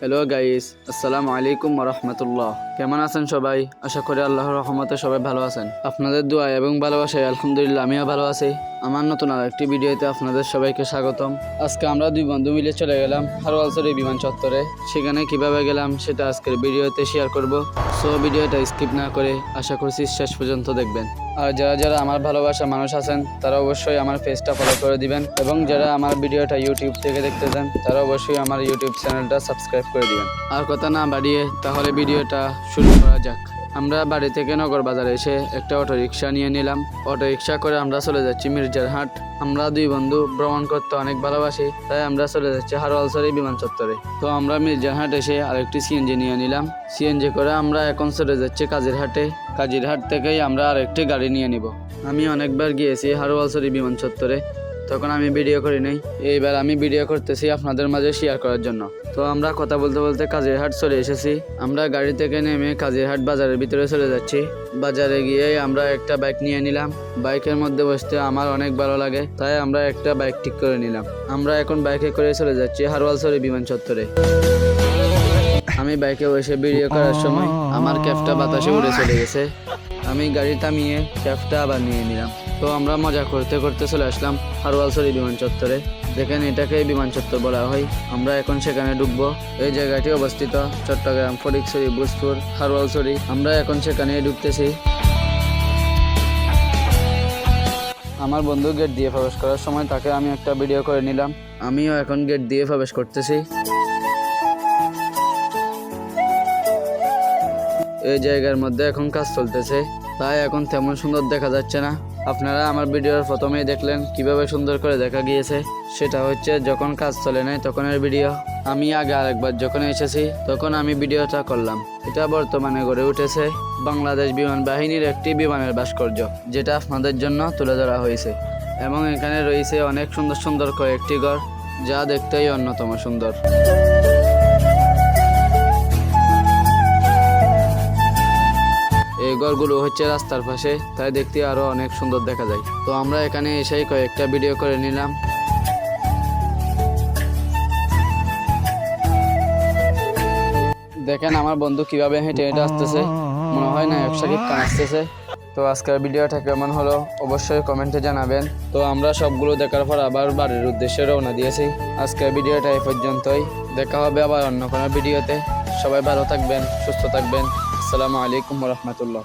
Hello guys আসসালামু আলাইকুম রহমতুল্লাহ কেমন আছেন সবাই? আশা করি আল্লাহর রহমতে সবাই ভালো আছেন। আপনাদের দোয়া এবং ভালোবাসায় আলহামদুলিল্লাহ আমিও ভালো আছি। আমার নতুন আর একটি ভিডিওতে আপনাদের সবাইকে স্বাগতম। আজকে আমরা দুই বন্ধু মিলে চলে গেলাম হারওয়ালসরি বিমান চত্বরে। সেখানে কীভাবে গেলাম সেটা আজকের ভিডিওতে শেয়ার করব। সো ভিডিওটা স্কিপ না করে আশা করছি শেষ পর্যন্ত দেখবেন। আর যারা যারা আমার ভালোবাসার মানুষ আছেন, তারা অবশ্যই আমার পেজটা ফলো করে দিবেন এবং যারা আমার ভিডিওটা ইউটিউব থেকে দেখতে চান তারা অবশ্যই আমার ইউটিউব চ্যানেলটা সাবস্ক্রাইব করে দিবেন। আর কথা না বাড়িয়ে, তাহলে ভিডিওটা শুরু করা যাক। আমরা বাড়ি থেকে নগর বাজারে এসে একটা অটো রিক্সা নিয়ে নিলাম। অটো রিক্সা করে আমরা চলে যাচ্ছি মির্জারহাট আমরা দুই বন্ধু ভ্রমণ করতে অনেক ভালোবাসি, তাই আমরা চলে যাচ্ছি হারওয়ালসরি বিমান চত্বরে। তো আমরা মির্জারহাট এসে আরেকটি সিএনজি নিয়ে নিলাম। সিএনজি করে আমরা এখন চলে যাচ্ছি কাজিরহাটে কাজিরহাট থেকেই আমরা আরেকটি গাড়ি নিয়ে নিব। আমি অনেকবার গিয়েছি হারওয়ালসরি বিমান চত্বরে। তখন আমি ভিডিও করি নাই। এইবার আমি ভিডিও করতেছি আপনাদের মাঝে শেয়ার করার জন্য। তো আমরা কথা বলতে বলতে কাজিরহাট চলে এসেছি। আমরা গাড়ি থেকে নেমে কাজিরহাট বাজারের ভিতরে চলে যাচ্ছি। বাজারে গিয়ে আমরা একটা বাইক নিয়ে নিলাম। বাইকের মধ্যে বসতে আমার অনেক ভালো লাগে তাই আমরা একটা বাইক ঠিক করে নিলাম। আমরা এখন বাইকে করে চলে যাচ্ছি হারওয়াল হারওয়ালসরি বিমান চত্বরে। আমি বাইকে বসে ভিডিও করার সময় আমার ক্যাবটা বাতাসে উড়ে চলে গেছে। আমি গাড়ি থামিয়ে ক্যাবটা আবার নিয়ে নিলাম। তো আমরা মজা করতে করতে চলে আসলাম হারওয়ালসরি বিমান চত্বরে। দেখেন এটাকে বিমান চত্বর বলা হয়। আমরা এখন সেখানে ঢুকবো। এই জায়গাটি অবস্থিত চট্টগ্রাম, ফটিকছড়ি, ভোজপুর হারওয়ালসরি আমরা এখন সেখানে ঢুকতেছি। আমার বন্ধু গেট দিয়ে প্রবেশ করার সময় তাকে আমি একটা ভিডিও করে নিলাম। আমিও এখন গেট দিয়ে প্রবেশ করতেছি। এই জায়গার মধ্যে এখন কাজ চলতেছে। তাই এখন তেমন সুন্দর দেখা যাচ্ছে না। আপনারা আমার ভিডিওর প্রথমেই দেখলেন কীভাবে সুন্দর করে দেখা গিয়েছে। সেটা হচ্ছে যখন কাজ চলে নাই তখনের ভিডিও। আমি আগে আরেকবার যখন এসেছি তখন আমি ভিডিওটা করলাম। এটা বর্তমানে গড়ে উঠেছে বাংলাদেশ বিমান বাহিনীর একটি বিমানের ভাস্কর্য, যেটা আপনাদের জন্য তুলে ধরা হয়েছে। এবং এখানে রয়েছে অনেক সুন্দর সুন্দর কয়েকটি ঘর, যা দেখতেই অন্যতম সুন্দর। হচ্ছে রাস্তার পাশে, তাই দেখতে আরও অনেক সুন্দর দেখা যায়। তো আমরা এখানে এসেই কয়েকটা ভিডিও করে নিলাম। দেখেন আমার বন্ধু কীভাবে হেঁটে হেঁটে আসতেছে। মনে হয় না একসাথে আসতেছে তো আজকের ভিডিওটা কেমন হলো অবশ্যই কমেন্টে জানাবেন। তো আমরা সবগুলো দেখার পর আবার বাড়ির উদ্দেশ্যে রওনা দিয়েছি। আজকের ভিডিওটা এই পর্যন্তই। দেখা হবে আবার অন্য কোনো ভিডিওতে সবাই ভালো থাকবেন, সুস্থ থাকবেন। আসসালামু আলাইকুম রহমতুল্লাহ।